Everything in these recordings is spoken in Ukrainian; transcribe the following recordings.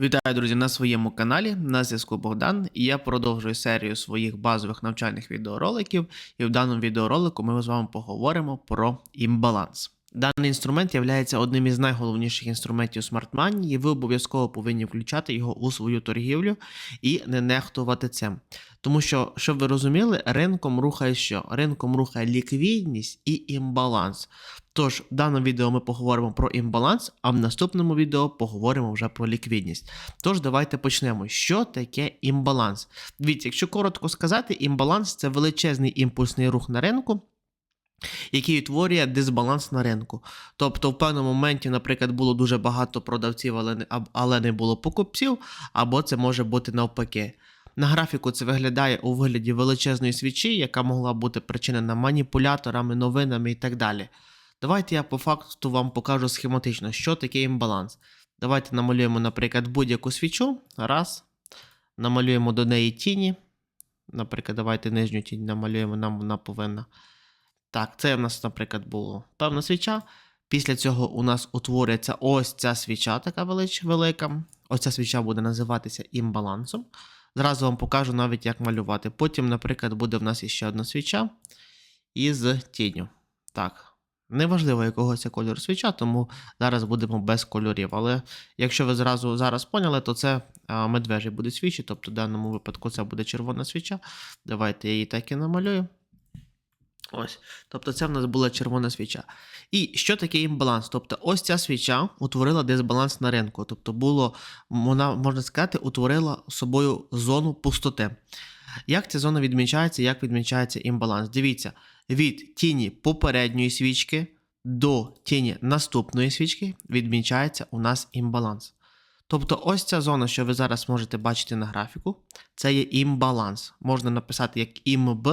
Вітаю, друзі, на своєму каналі. На зв'язку Богдан, і я продовжую серію своїх базових навчальних відеороликів. І в даному відеоролику ми з вами поговоримо про імбаланс. Даний інструмент є одним із найголовніших інструментів Smart Money, і ви обов'язково повинні включати його у свою торгівлю і не нехтувати цим. Тому що, щоб ви розуміли, ринком рухає що? Ринком рухає ліквідність і імбаланс. Тож, в даному відео ми поговоримо про імбаланс, а в наступному відео поговоримо вже про ліквідність. Тож, давайте почнемо. Що таке імбаланс? Дивіться, якщо коротко сказати, імбаланс це величезний імпульсний рух на ринку. Який утворює дисбаланс на ринку. Тобто, в певному моменті, наприклад, було дуже багато продавців, але не, було покупців, або це може бути навпаки. На графіку це виглядає у вигляді величезної свічі, яка могла бути причинена маніпуляторами, новинами і так далі. Давайте я по факту вам покажу схематично, що таке імбаланс. Давайте намалюємо, наприклад, будь-яку свічу. Раз. Намалюємо до неї тіні. Наприклад, давайте нижню тінь намалюємо, нам вона повинна. Так, це в нас, наприклад, була певна свіча. Після цього у нас утворюється ось ця свіча, така велика. Ось свіча буде називатися імбалансом. Зразу вам покажу навіть, як малювати. Потім, наприклад, буде в нас іще одна свіча із тінню. Так. Неважливо, якого це кольору свіча, тому зараз будемо без кольорів. Але якщо ви зразу зараз поняли, то це медвежі буде свічі, тобто в даному випадку це буде червона свіча. Давайте я її так і намалюю. Ось. Тобто це в нас була червона свіча. І що таке імбаланс? Тобто, ось ця свіча утворила дисбаланс на ринку. Тобто, було, вона, можна сказати, утворила собою зону пустоти. Як ця зона відмічається, як відмічається імбаланс? Дивіться, від тіні попередньої свічки до тіні наступної свічки відмічається у нас імбаланс. Тобто, ось ця зона, що ви зараз можете бачити на графіку, це є імбаланс. Можна написати як імб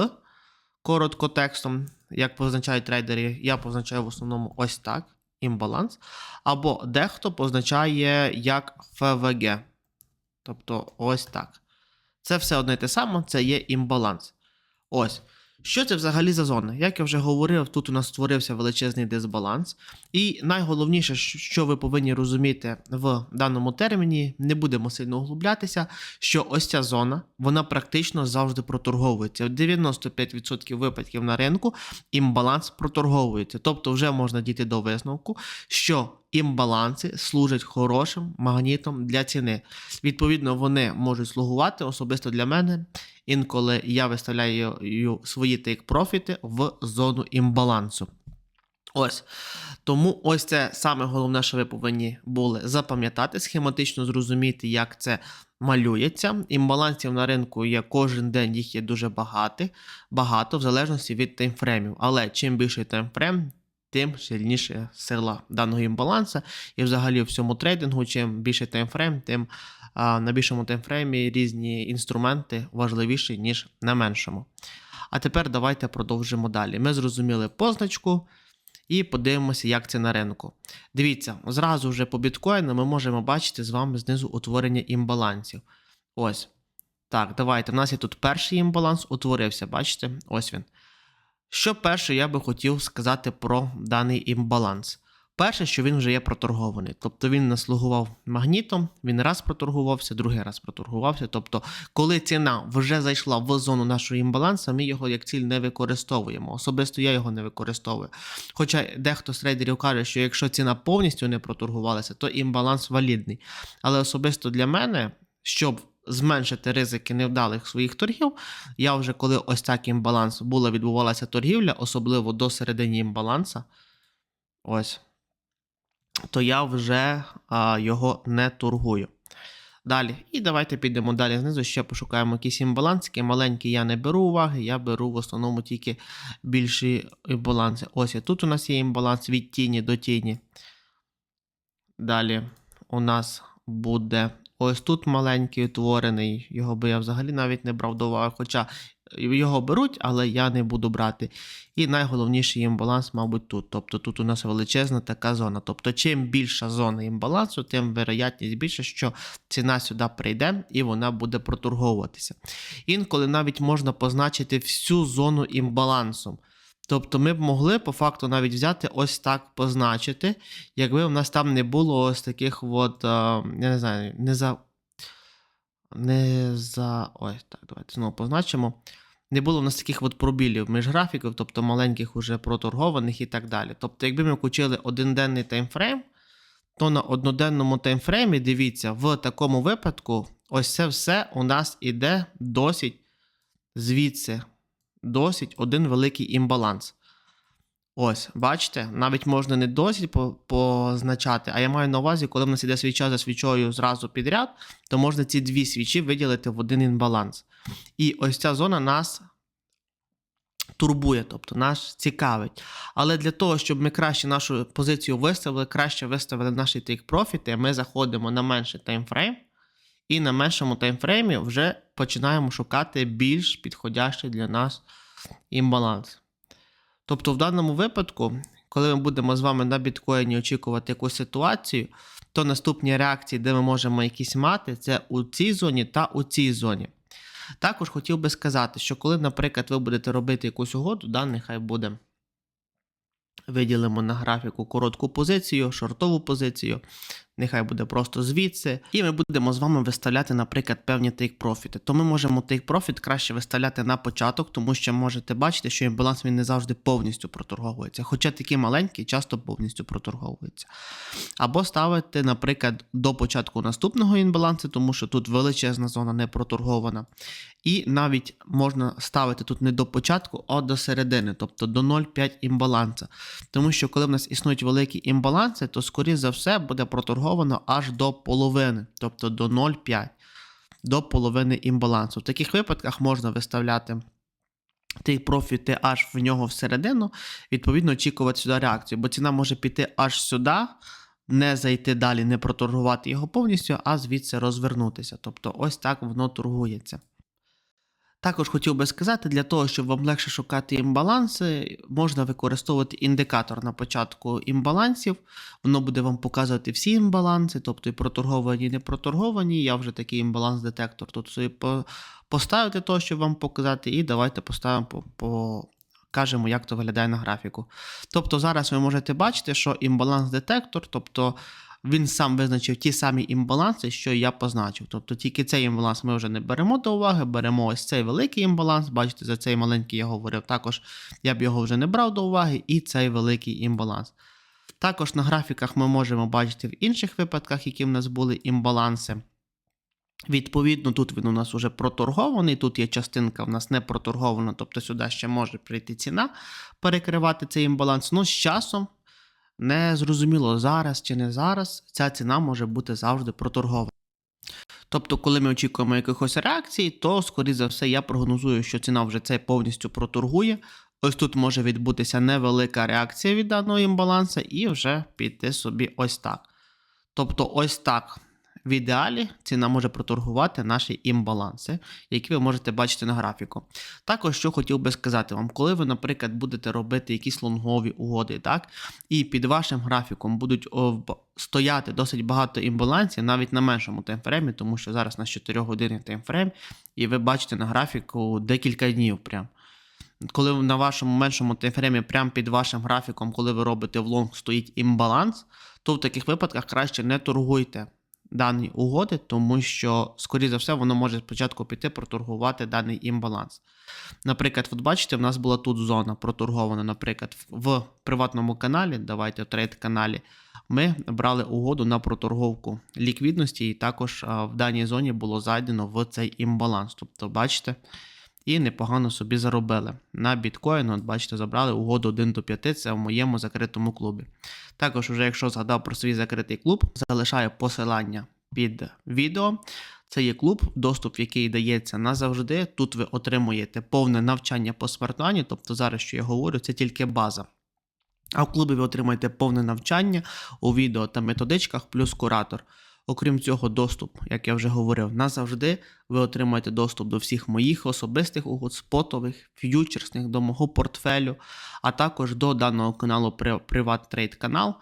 коротко текстом, як позначають трейдери, я позначаю в основному ось так: імбаланс. Або дехто позначає як ФВГ. Тобто ось так. Це все одне те саме, це є імбаланс. Ось. Що це взагалі за зона? Як я вже говорив, тут у нас створився величезний дисбаланс. І найголовніше, що ви повинні розуміти в даному терміні, не будемо сильно углублятися, що ось ця зона, вона практично завжди проторговується. В 95% випадків на ринку імбаланс проторговується. Тобто вже можна дійти до висновку, що імбаланси служать хорошим магнітом для ціни. Відповідно, вони можуть слугувати особисто для мене. Інколи я виставляю свої тейк-профіти в зону імбалансу. Ось. Тому ось це саме головне, що ви повинні були запам'ятати, схематично зрозуміти, як це малюється. Імбалансів на ринку є кожен день, їх є дуже багато, багато в залежності від таймфремів. Але чим більший таймфрем, тим сильніша сила даного імбаланса. І взагалі в всьому трейдингу, чим більше таймфрейм, тим а, на більшому таймфреймі різні інструменти важливіші, ніж на меншому. А тепер давайте продовжимо далі. Ми зрозуміли позначку. І подивимося, як це на ринку. Дивіться, зразу вже по біткоїну ми можемо бачити з вами знизу утворення імбалансів. Ось. Так, давайте. У нас є тут перший імбаланс, утворився, бачите? Ось він. Що перше я би хотів сказати про даний імбаланс? Перше, що він вже є проторгований. Тобто він наслугував магнітом, він раз проторгувався, другий раз проторгувався. Тобто, коли ціна вже зайшла в зону нашого імбалансу, ми його як ціль не використовуємо. Особисто я його не використовую. Хоча дехто з трейдерів каже, що якщо ціна повністю не проторгувалася, то імбаланс валідний. Але особисто для мене, щоб зменшити ризики невдалих своїх торгів. Я вже коли ось так імбаланс була, відбувалася торгівля, особливо до середини імбаланса, ось, то я вже а, його не торгую. Далі, і давайте підемо далі знизу, ще пошукаємо якийсь імбаланс. Такий маленький я не беру уваги, я беру в основному тільки більші імбаланси. Ось і тут у нас є імбаланс від тіні до тіні. Далі у нас буде Ось тут маленький утворений, його би я взагалі навіть не брав до уваги, хоча його беруть, але я не буду брати. І найголовніший імбаланс, мабуть, тут. Тобто тут у нас величезна така зона. Тобто, чим більша зона імбалансу, тим вероятність більше, що ціна сюди прийде і вона буде проторговуватися. Інколи навіть можна позначити всю зону імбалансом. Тобто ми б могли по факту навіть взяти ось так позначити, якби в нас там не було ось таких от, е, я не знаю, не за. Не за. Ой, так, давайте знову позначимо. Не було в нас таких от пробілів між графіків, тобто маленьких уже проторгованих і так далі. Тобто, якби ми включили одноденний таймфрейм, то на одноденному таймфреймі, дивіться, в такому випадку, ось це все у нас іде досить звідси, досить один великий імбаланс. Ось, бачите, навіть можна не досить позначати, а я маю на увазі, коли в нас іде свіча за свічою зразу підряд, то можна ці дві свічі виділити в один імбаланс. І ось ця зона нас турбує, тобто нас цікавить. Але для того, щоб ми краще нашу позицію виставили, краще виставили наші тейк профіти, ми заходимо на менший таймфрейм, і на меншому таймфреймі вже починаємо шукати більш підходящий для нас імбаланс. Тобто, в даному випадку, коли ми будемо з вами на біткоїні очікувати якусь ситуацію, то наступні реакції, де ми можемо якісь мати, це у цій зоні та у цій зоні. Також хотів би сказати, що коли, наприклад, ви будете робити якусь угоду, да, нехай буде. Виділимо на графіку коротку позицію, шортову позицію, нехай буде просто звідси. І ми будемо з вами виставляти, наприклад, певні тейк-профіти. То ми можемо тейк-профіт краще виставляти на початок, тому що можете бачити, що імбаланс він не завжди повністю проторговується. Хоча такі маленькі часто повністю проторговуються. Або ставити, наприклад, до початку наступного імбалансу, тому що тут величезна зона не проторгована. І навіть можна ставити тут не до початку, а до середини, тобто до 0,5 імбаланса. Тому що коли в нас існують великі імбаланси, то скоріше за все буде проторговано аж до половини, тобто до 0,5, до половини імбалансу. В таких випадках можна виставляти ти профіти аж в нього всередину, відповідно, очікувати сюди реакцію, бо ціна може піти аж сюди. Не зайти далі, не проторгувати його повністю, а звідси розвернутися. Тобто, ось так воно торгується. Також хотів би сказати, для того, щоб вам легше шукати імбаланси, можна використовувати індикатор на початку імбалансів. Воно буде вам показувати всі імбаланси, тобто і проторговані, і не проторговані. Я вже такий імбаланс-детектор тут собі по- поставив для того, щоб вам показати, і давайте поставимо по. по... Кажемо, як то виглядає на графіку. Тобто зараз ви можете бачити, що імбаланс-детектор, тобто він сам визначив ті самі імбаланси, що я позначив. Тобто тільки цей імбаланс ми вже не беремо до уваги, беремо ось цей великий імбаланс. Бачите, за цей маленький я говорив. Також я б його вже не брав до уваги, і цей великий імбаланс. Також на графіках ми можемо бачити в інших випадках, які в нас були імбаланси. Відповідно, тут він у нас вже проторгований, тут є частинка в нас не проторгована, тобто сюди ще може прийти ціна перекривати цей імбаланс. Ну, з часом не зрозуміло зараз чи не зараз, ця ціна може бути завжди проторгована. Тобто, коли ми очікуємо якихось реакцій, то, скоріше за все, я прогнозую, що ціна вже це повністю проторгує. Ось тут може відбутися невелика реакція від даного імбаланса і вже піти собі ось так. Тобто, ось так. В ідеалі ціна може проторгувати наші імбаланси, які ви можете бачити на графіку. Також що хотів би сказати вам, коли ви, наприклад, будете робити якісь лонгові угоди, так, і під вашим графіком будуть стояти досить багато імбалансів, навіть на меншому таймфреймі, тому що зараз на 4 години таймфрейм, і ви бачите на графіку декілька днів прям. Коли на вашому меншому таймфреймі, прямо під вашим графіком, коли ви робите в лонг, стоїть імбаланс, то в таких випадках краще не торгуйте дані угоди, тому що, скоріш за все, воно може спочатку піти проторгувати даний імбаланс. Наприклад, от бачите, в нас була тут зона проторгована, наприклад, в приватному каналі, давайте в трейд-каналі, ми брали угоду на проторговку ліквідності, і також в даній зоні було зайдено в цей імбаланс. Тобто, бачите, і непогано собі заробили. На біткоін, от бачите, забрали угоду 1 до 5, це в моєму закритому клубі. Також, уже якщо згадав про свій закритий клуб, залишаю посилання під відео. Це є клуб, доступ, який дається назавжди. Тут ви отримуєте повне навчання по смартвані, тобто зараз, що я говорю, це тільки база. А в клубі ви отримаєте повне навчання у відео та методичках, плюс куратор. Окрім цього, доступ, як я вже говорив, назавжди ви отримаєте доступ до всіх моїх особистих угод, спотових, ф'ючерсних, до мого портфелю, а також до даного каналу Приват Трейд канал.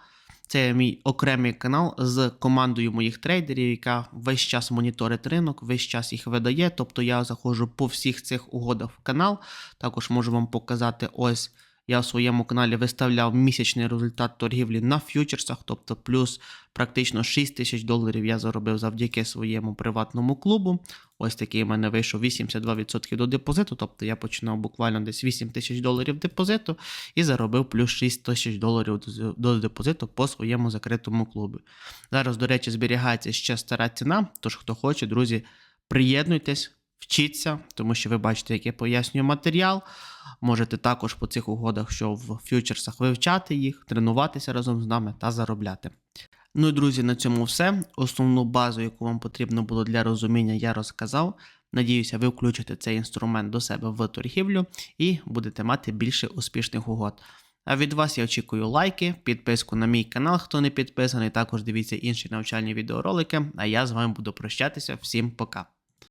Це мій окремий канал з командою моїх трейдерів, яка весь час моніторить ринок, весь час їх видає. Тобто я заходжу по всіх цих угодах в канал. Також можу вам показати ось я в своєму каналі виставляв місячний результат торгівлі на ф'ючерсах, тобто плюс практично 6 тисяч доларів я заробив завдяки своєму приватному клубу. Ось такий в мене вийшов 82% до депозиту, тобто я починав буквально десь 8 тисяч доларів депозиту і заробив плюс 6 тисяч доларів до- депозиту по своєму закритому клубі. Зараз, до речі, зберігається ще стара ціна, тож хто хоче, друзі, приєднуйтесь, вчіться, тому що ви бачите, як я пояснюю матеріал. Можете також по цих угодах, що в фьючерсах вивчати їх, тренуватися разом з нами та заробляти. Ну і друзі, на цьому все. Основну базу, яку вам потрібно було для розуміння, я розказав. Надіюся, ви включите цей інструмент до себе в торгівлю і будете мати більше успішних угод. А від вас я очікую лайки, підписку на мій канал, хто не підписаний. Також дивіться інші навчальні відеоролики. А я з вами буду прощатися. Всім пока.